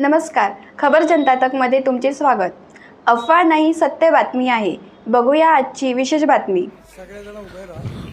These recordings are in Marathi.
नमस्कार. खबर जनता तकमध्ये तुमचे स्वागत. अफवा नाही सत्य बातमी आहे. बघूया आजची विशेष बातमी. सगळेजण उभे राहा.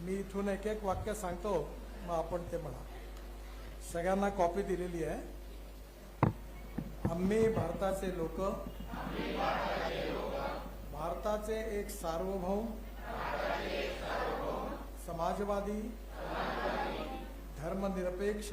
मी इथून एक एक वाक्य सांगतो मग आपण ते म्हणा. सगळ्यांना कॉपी दिलेली आहे. आम्ही भारताचे लोक. भारताचे एक सार्वभौम. समाजवादी. धर्मनिरपेक्ष.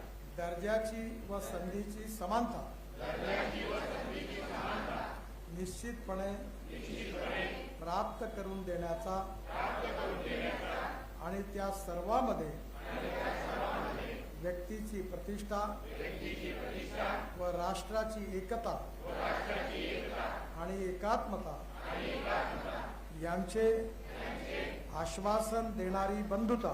दर्जाची व संधीची समानता. निश्चितपणे प्राप्त करून देण्याचा आणि त्या सर्वामध्ये व्यक्तीची प्रतिष्ठा व राष्ट्राची एकता आणि एकात्मता यांचे आश्वासन देणारी बंधुता.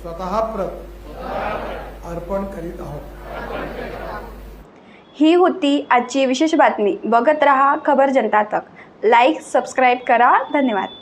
स्वतः प्रत अर्पण करीत आहोत. ही होती आजची विशेष बातमी. बघत रहा खबर जनता तक. लाईक सबस्क्राईब करा. धन्यवाद.